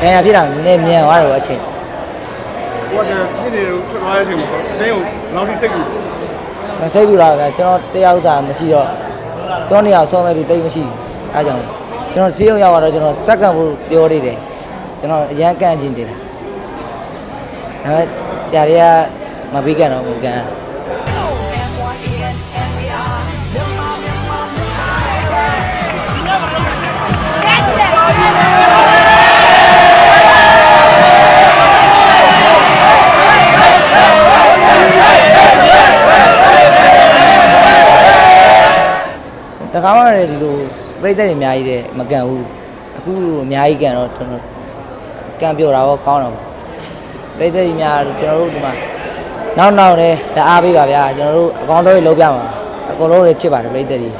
ဒဏ်ရာဖြစ်တာနည်းမြန်သွားတယ်ပေါ့အချိန်ဟိုကပြည်နေထွက်သွားတဲ့အချိန်မှာအတင်းကိုလောက်ထိစိတ်ကူကျွန်တော်စိတ်ပူလာဗျာကျွန်တော်တယောက်သာမရှိတော့ကျွန်တော်နေရာဆောမဲ့သူတိတ်မရှိဘူးအဲကြောင့်ကျွန်တော်ဈေးရောက်ရောက်တော့ကျွန်တော်စက္ကန့်ဖို့ပြောနေတယ်ကျွန်တော်အရန်ကန့်ကျင်တယ်ဒါပေမဲ့ဆရာတွေကမပြီးကန်တော့မကန်ရတာ ကားမှလည်းဒီလိုပြိသက်တွေအများကြီးတဲ့မကန်ဘူးအခုအများကြီးကန်တော့ကျွန်တော်ကန်ပြောတာတော့ကောင်းတော့ပြိသက်ကြီးများကျွန်တော်တို့ဒီမှာနောက်နောက်လည်းတအားပေးပါဗျာကျွန်တော်တို့အကောင်းဆုံးလုပ်ပြမှာအကုန်လုံးလည်းချစ်ပါတယ်ပြိသက်ကြီး